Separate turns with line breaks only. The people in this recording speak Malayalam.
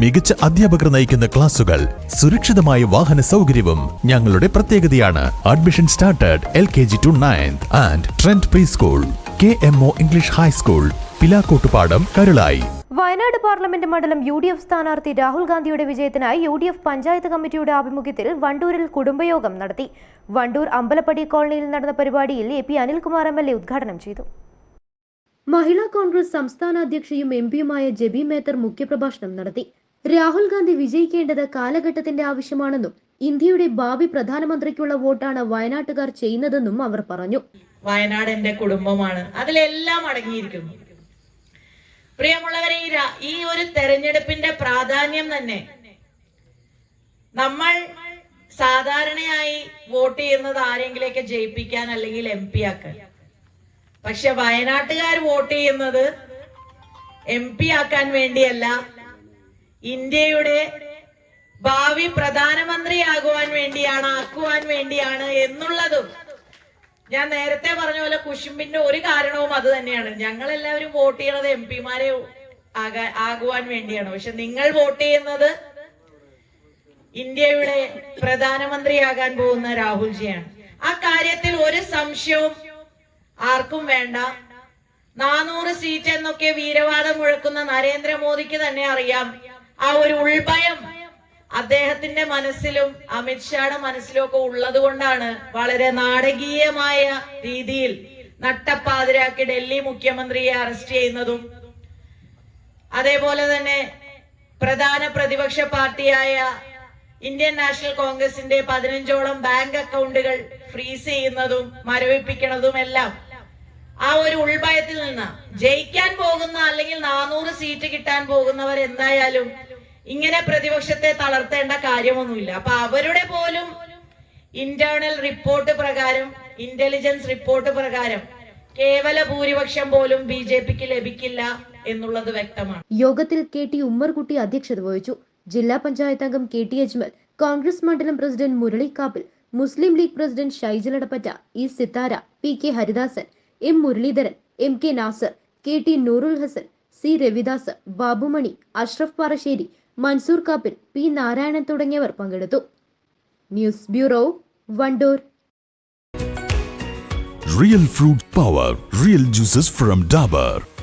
മികച്ച അധ്യാപകർ നയിക്കുന്ന ക്ലാസുകൾ സുരക്ഷിതമായ വാഹന സൗകര്യവും ഞങ്ങളുടെ പ്രത്യേകതയാണ്. Admission started L K G to ninth and trend preschool K M O English high school Pilakkottupadam Karulai
Wayanad parliament മണ്ഡലം യു ഡി എഫ് സ്ഥാനാർത്ഥി രാഹുൽ ഗാന്ധിയുടെ വിജയത്തിനായി യു ഡി എഫ് പഞ്ചായത്ത് കമ്മിറ്റിയുടെ ആഭിമുഖ്യത്തിൽ വണ്ടൂരിൽ കുടുംബയോഗം നടത്തി. വണ്ടൂർ അമ്പലപ്പടി കോളനിയിൽ നടന്ന പരിപാടിയിൽ A P Anilkumar M L A ഉദ്ഘാടനം ചെയ്തു. മഹിളാ കോൺഗ്രസ് സംസ്ഥാന അധ്യക്ഷയും എം പിയുമായ ജെബി മേത്തർ മുഖ്യപ്രഭാഷണം നടത്തി. രാഹുൽ ഗാന്ധി വിജയിക്കേണ്ടത് കാലഘട്ടത്തിന്റെ ആവശ്യമാണെന്നും ഇന്ത്യയുടെ ഭാവി പ്രധാനമന്ത്രിക്കുള്ള വോട്ടാണ് വയനാട്ടുകാർ ചെയ്യുന്നതെന്നും അവർ പറഞ്ഞു.
വയനാട് എന്റെ കുടുംബമാണ്. അതിലെല്ലാം അടങ്ങിയിരിക്കുന്നു. പ്രിയമുള്ളവരെ ഈ ഒരു തെരഞ്ഞെടുപ്പിന്റെ പ്രാധാന്യം തന്നെ നമ്മൾ സാധാരണയായി വോട്ട് ചെയ്യുന്നത് ആരെങ്കിലേക്ക് ജയിപ്പിക്കാൻ അല്ലെങ്കിൽ എം പി ആക്കാൻ. പക്ഷെ വയനാട്ടുകാർ വോട്ട് ചെയ്യുന്നത് എം പി ആക്കാൻ വേണ്ടിയല്ല. ഇന്ത്യയുടെ ഭാവി പ്രധാനമന്ത്രിയാകുവാൻ വേണ്ടിയാണ് ആക്കുവാൻ വേണ്ടിയാണ് എന്നുള്ളതും ഞാൻ നേരത്തെ പറഞ്ഞ പോലെ കുശുമ്പിന്റെ ഒരു കാരണവും അത് തന്നെയാണ്. ഞങ്ങൾ എല്ലാവരും വോട്ട് ചെയ്യണത് എം പിമാരെ ആകുവാൻ വേണ്ടിയാണ്. പക്ഷെ നിങ്ങൾ വോട്ട് ചെയ്യുന്നത് ഇന്ത്യയുടെ പ്രധാനമന്ത്രിയാകാൻ പോകുന്ന രാഹുൽജിയാണ് ആ കാര്യത്തിൽ ഒരു സംശയവും ആർക്കും വേണ്ട. നാനൂറ് സീറ്റ് എന്നൊക്കെ വീരവാദം മുഴക്കുന്ന നരേന്ദ്രമോദിക്ക് തന്നെ അറിയാം. ആ ഒരു ഉൾഭയം അദ്ദേഹത്തിന്റെ മനസ്സിലും അമിത്ഷായുടെ മനസ്സിലും ഒക്കെ ഉള്ളത് കൊണ്ടാണ് വളരെ നാടകീയമായ രീതിയിൽ നട്ടപ്പാതിരാക്കി ഡൽഹി മുഖ്യമന്ത്രിയെ അറസ്റ്റ് ചെയ്യുന്നതും അതേപോലെ തന്നെ പ്രധാന പ്രതിപക്ഷ പാർട്ടിയായ ഇന്ത്യൻ നാഷണൽ കോൺഗ്രസിന്റെ പതിനഞ്ചോളം ബാങ്ക് അക്കൗണ്ടുകൾ ഫ്രീസ് ചെയ്യുന്നതും മരവിപ്പിക്കുന്നതും എല്ലാം ആ ഒരു ഉൾഭയത്തിൽ നിന്ന് ജയിക്കാൻ പോകുന്ന അല്ലെങ്കിൽ നാനൂറ് സീറ്റ് കിട്ടാൻ പോകുന്നവർ എന്തായാലും ഇങ്ങനെ പ്രതിപക്ഷത്തെ തളർത്തേണ്ട കാര്യമൊന്നുമില്ല. അപ്പൊ അവരുടെ പോലും ഇന്റേണൽ റിപ്പോർട്ട് പ്രകാരം ഇന്റലിജൻസ് റിപ്പോർട്ട് പ്രകാരം കേവല ഭൂരിപക്ഷം പോലും ബി ജെ പിക്ക് ലഭിക്കില്ല എന്നുള്ളത് വ്യക്തമാണ്.
യോഗത്തിൽ കെ ടി ഉമ്മർകുട്ടി അധ്യക്ഷത വഹിച്ചു. ജില്ലാ പഞ്ചായത്ത് അംഗം കെ ടി അജ്മൽ കോൺഗ്രസ് മണ്ഡലം president Murali Kappil Muslim League president Shaijal Edappatta E Sithara P K Haridasan M Muraleedharan M K Nasar K T Noorul Hasan C Ravidas Babumani Ashraf Parassery Mansoor Kappil P Narayanan തുടങ്ങിയവർ പങ്കെടുത്തു news bureau Wandoor
real fruit power real juices from Dabur.